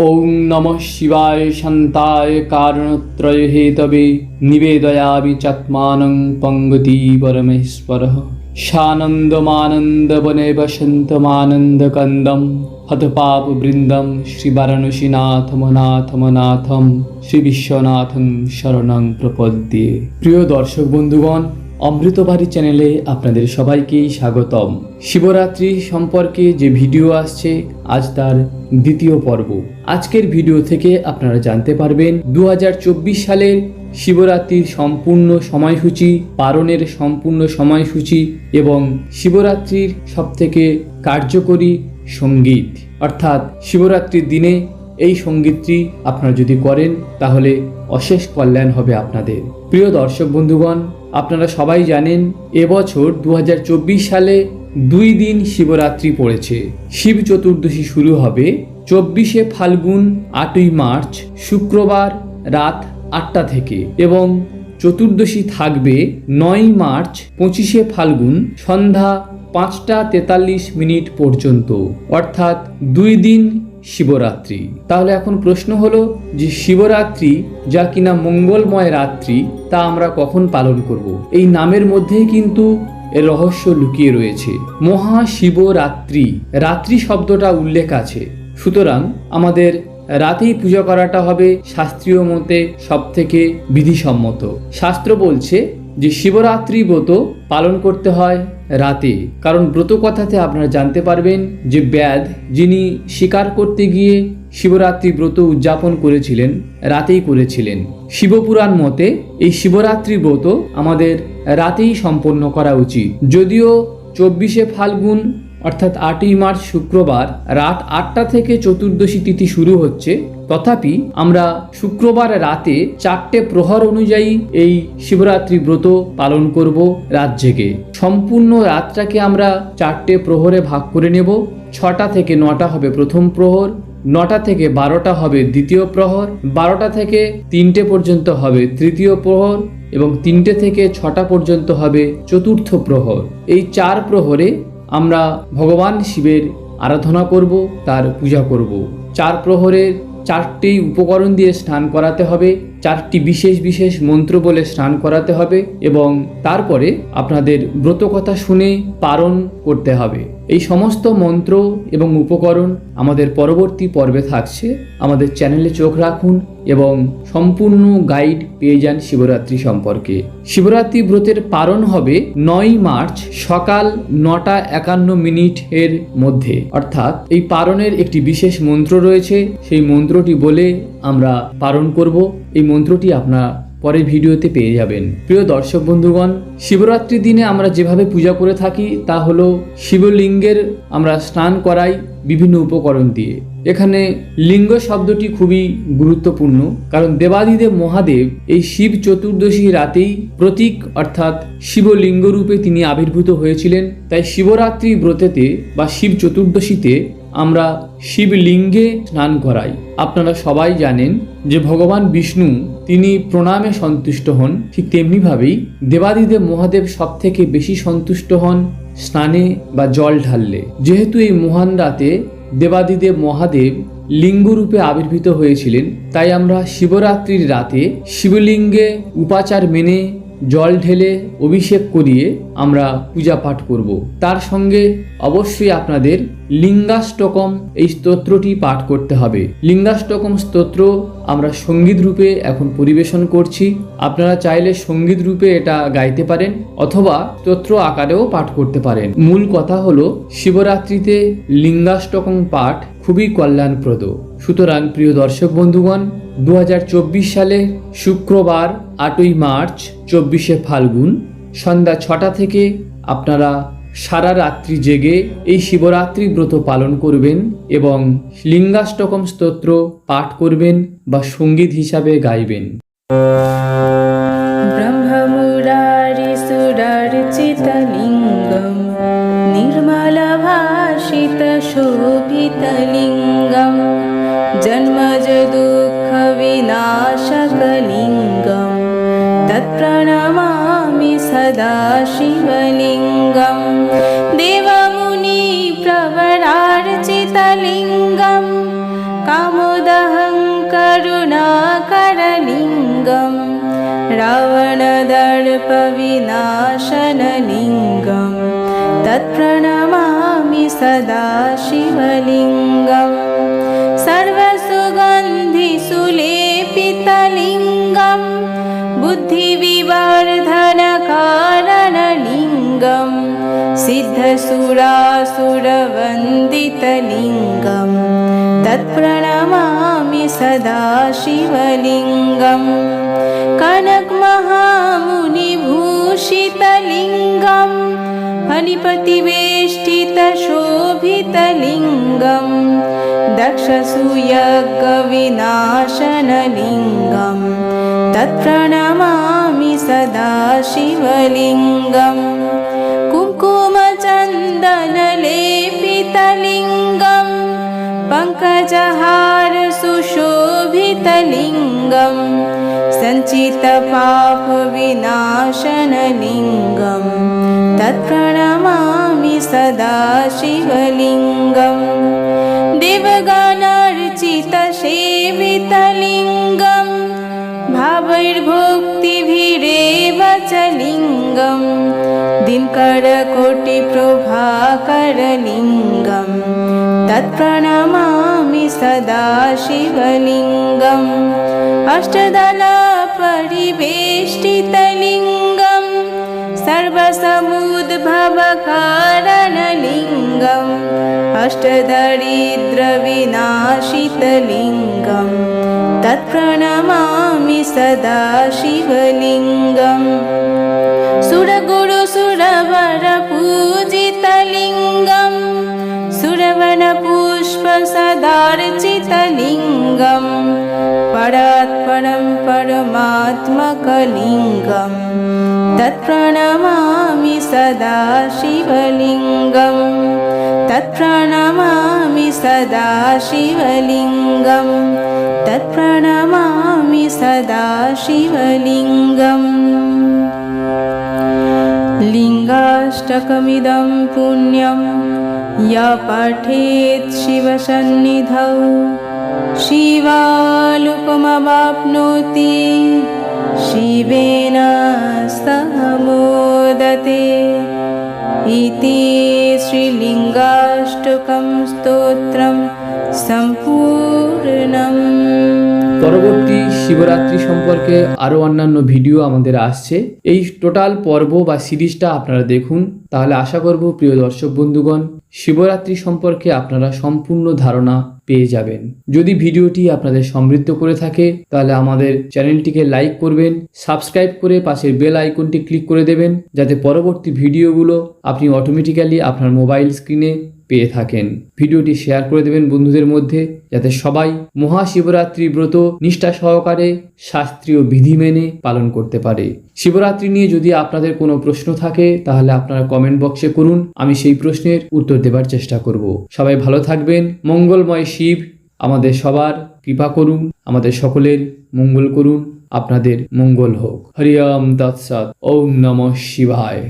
ওং নমঃ শিবায় শান্তায় কারণত্রয় হেতবে নিবেদয়ামি চাত্মানং পঙ্গতি পরমেশ্বর সানন্দমানন্দবনে বসন্তমানন্দকন্দম হতপাপবৃন্দম শ্রীবারাণসীনাথমনাথমনাথম শ্রীবিশ্বনাথম শরণং প্রপদ্যে প্রিয় দর্শক বন্ধুগণ অমৃতবাড়ি চ্যানেলে আপনাদের সবাইকেই স্বাগতম। শিবরাত্রি সম্পর্কে যে ভিডিও আসছে, আজ তার দ্বিতীয় পর্ব। আজকের ভিডিও থেকে আপনারা জানতে পারবেন দু হাজার চব্বিশ সালের শিবরাত্রির সম্পূর্ণ সময়সূচি পালনের সম্পূর্ণ সময়সূচি এবং শিবরাত্রির সবথেকে কার্যকরী সংগীত। অর্থাৎ শিবরাত্রির দিনে এই সঙ্গীতটি আপনারা যদি করেন, তাহলে অশেষ কল্যাণ হবে আপনাদের। প্রিয় দর্শক বন্ধুগণ আপনারা সবাই জানেন, এবছর দু হাজার চব্বিশ সালে দুই দিন শিবরাত্রি পড়েছে। শিব চতুর্দশী শুরু হবে চব্বিশে ফাল্গুন, আটই মার্চ, শুক্রবার রাত আটটা থেকে এবং চতুর্দশী থাকবে নয় মার্চ, পঁচিশে ফাল্গুন, সন্ধ্যা পাঁচটা তেতাল্লিশ মিনিট পর্যন্ত। অর্থাৎ দুই দিন শিবরাত্রি। তাহলে এখন প্রশ্ন হলো যে শিবরাত্রি যা কিনা মঙ্গলময় রাত্রি, তা আমরা কখন পালন করব? এই নামের মধ্যেই কিন্তু এর রহস্য লুকিয়ে রয়েছে। মহাশিবরাত্রি, রাত্রি শব্দটা উল্লেখ আছে। সুতরাং আমাদের রাতেই পূজা করাটা হবে শাস্ত্রীয় মতে সব থেকে বিধিসম্মত। শাস্ত্র বলছে যে শিবরাত্রি ব্রত পালন করতে হয় রাতে। কারণ ব্রত কথাতে আপনারা জানতে পারবেন যে ব্যাধ যিনি শিকার করতে গিয়ে শিবরাত্রি ব্রত উদযাপন করেছিলেন, রাতেই করেছিলেন। শিবপুরাণ মতে এই শিবরাত্রি ব্রত আমাদের রাতেই সম্পন্ন করা উচিত। যদিও চব্বিশে ফাল্গুন অর্থাৎ আটই মার্চ শুক্রবার রাত আটটা থেকে চতুর্দশী তিথি শুরু হচ্ছে। তথাপি আমরা শুক্রবার রাতে চারটে প্রহর অনুযায়ী এই শিবরাত্রি ব্রত পালন করব রাত জেগে। সম্পূর্ণ রাতটাকে আমরা চারটে প্রহরে ভাগ করে নেব। ছটা থেকে নটা হবে প্রথম প্রহর, নটা থেকে বারোটা হবে দ্বিতীয় প্রহর, বারোটা থেকে তিনটে পর্যন্ত হবে তৃতীয় প্রহর এবং তিনটে থেকে ছটা পর্যন্ত হবে চতুর্থ প্রহর। এই চার প্রহরে আমরা ভগবান শিবের আরাধনা করব, তার পূজা করব। চার প্রহরের চারটি উপকরণ দিয়ে স্নান করাতে হবে, চারটি বিশেষ বিশেষ মন্ত্র বলে স্নান করাতে হবে এবং তারপরে আপনাদের ব্রত কথা শুনে পারণ করতে হবে। এই সমস্ত মন্ত্র এবং উপকরণ আমাদের পরবর্তী পর্বে থাকছে। আমাদের চ্যানেলে চোখ রাখুন এবং সম্পূর্ণ গাইড পেয়ে যান শিবরাত্রি সম্পর্কে। শিবরাত্রি ব্রতের পালন হবে নয় মার্চ সকাল নটা একান্ন মিনিট এর মধ্যে। অর্থাৎ এই পালনের একটি বিশেষ মন্ত্র রয়েছে। সেই মন্ত্রটি বলে আমরা পালন করব। এই মন্ত্রটি আপনারা পরের ভিডিওতে পেয়ে যাবেন। প্রিয় দর্শক বন্ধুগণ শিবরাত্রির দিনে আমরা যেভাবে পূজা করে থাকি, তা হলো শিবলিঙ্গের আমরা স্নান করাই বিভিন্ন উপকরণ দিয়ে। এখানে লিঙ্গ শব্দটি খুবই গুরুত্বপূর্ণ, কারণ দেবাদিদেব মহাদেব এই শিব চতুর্দশী রাতেই প্রতীক অর্থাৎ শিবলিঙ্গ রূপে তিনি আবির্ভূত হয়েছিলেন। তাই শিবরাত্রি ব্রতেতে বা শিব চতুর্দশীতে আমরা শিবলিঙ্গে স্নান করাই। আপনারা সবাই জানেন যে ভগবান বিষ্ণু তিনি প্রণামে সন্তুষ্ট হন। ঠিক তেমনিভাবেই দেবাদিদেব মহাদেব সব থেকে বেশি সন্তুষ্ট হন স্নানে বা জল ঢাললে। যেহেতু এই মহান রাতে দেবাদিদেব মহাদেব লিঙ্গরূপে আবির্ভূত হয়েছিলেন, তাই আমরা শিবরাত্রির রাতে শিবলিঙ্গে উপাচার মেনে জল ঢেলে অভিষেক করিয়ে আমরা পূজা পাঠ করব। তার সঙ্গে অবশ্যই আপনাদের লিঙ্গাষ্টকম এই স্তোত্রটি পাঠ করতে হবে। লিঙ্গাষ্টকম স্তোত্র আমরা সংগীত রূপে এখন পরিবেশন করছি। আপনারা চাইলে সংগীত রূপে এটা গাইতে পারেন অথবা স্তোত্র আকারেও পাঠ করতে পারেন। মূল কথা হলো, শিবরাত্রিতে লিঙ্গাষ্টকম পাঠ খুবই কল্যাণপ্রদ। সুতরাং প্রিয় দর্শক বন্ধুগণ দু সালে শুক্রবার আটই মার্চ চব্বিশে ফাল্গুন সন্ধ্যা ছটা থেকে আপনারা সারা রাত্রি জেগে এই শিবরাত্রি ব্রত পালন করবেন এবং লিঙ্গাষ্টকম স্তোত্র পাঠ করবেন বা সঙ্গীত হিসাবে গাইবেন ब्रह्ममुरारिसुरार्चितलिङ्गं निर्मलभाषितशोभितलिङ्गं करलिङ्गं कामोदहङ्करुणा करुणाकरलिङ्गं रावणदर्पविनाशनलिङ्गं तत्प्रणमामि सदा शिवलिङ्गम् सर्वसुगन्धिसुलेपितलिङ्गं बुद्धिविवर्धनकारणलिङ्गम् सिद्धसुरासुरवन्दितलिङ्गं तत्प्रणमामि सदा शिवलिङ्गम् कनकमहामुनिभूषितलिङ्गं फणिपतिवेष्टितशोभितलिङ्गं दक्षसूयज्ञविनाशनलिङ्गं तत्प्रणमामि सदा शिवलिङ्गम् पङ्कजहार सुशोभितलिङ्गं सञ्चितपापविनाशनलिङ्गं तत्प्रणमामि सदा शिवलिङ्गम् देवगानार्चितसेवितलिङ्गं भावैर्भोक्तिभिरेव च लिङ्गं दिनकरकोटिप्रभाकरलिङ्गं तत्प्रणमामि सदाशिवलिङ्गम् अष्टदलपरिवेष्टितलिङ्गं सर्वसमुद्भवकारणलिङ्गम् अष्टदरिद्रविनाशितलिङ्गं तत्प्रणमामि सदाशिवलिङ्गम्। सुरवनपुष्पसदार्चितलिङ्गं परात्परं परमात्मकलिङ्गं तत्प्रणमामि सदा शिवलिङ्गम् तत्प्रणमामि सदा शिवलिङ्गं तत्प्रणमामि सदा शिवलिङ्गम् लिङ्गाष्टकमिदं पुण्यं य पठेत् शिवसन्निधौ। शिवालुकमवाप्नोति शिवेन सह मोदते इति श्रीलिङ्गाष्टकं स्तोत्रं सम्पूर्णम् পরবর্তী শিবরাত্রি সম্পর্কে আরও অন্যান্য ভিডিও আমাদের আসছে। এই টোটাল পর্ব বা সিরিজটা আপনারা দেখুন। তাহলে আশা করব প্রিয় দর্শক বন্ধুগণ, শিবরাত্রি সম্পর্কে আপনারা সম্পূর্ণ ধারণা পেয়ে যাবেন। যদি ভিডিওটি আপনাদের সমৃদ্ধ করে থাকে, তাহলে আমাদের চ্যানেলটিকে লাইক করবেন, সাবস্ক্রাইব করে পাশের বেল আইকনটি ক্লিক করে দেবেন, যাতে পরবর্তী ভিডিওগুলো আপনি অটোমেটিক্যালি আপনার মোবাইল স্ক্রিনে পেয়ে থাকেন। ভিডিওটি শেয়ার করে দেবেন বন্ধুদের মধ্যে, যাতে সবাই মহাশিবরাত্রি ব্রত নিষ্ঠা সহকারে শাস্ত্রীয় বিধি মেনে পালন করতে পারে। শিবরাত্রি নিয়ে যদি আপনাদের কোনো প্রশ্ন থাকে, তাহলে আপনারা কমেন্ট বক্সে করুন, আমি সেই প্রশ্নের উত্তর দেবার চেষ্টা করব। সবাই ভালো থাকবেন, মঙ্গলময় শিব আমাদের সবার কৃপা করুন, আমাদের সকলের মঙ্গল করুন, আপনাদের মঙ্গল হোক। হরিয়ম তৎসৎ, ওম নমঃ শিবায়।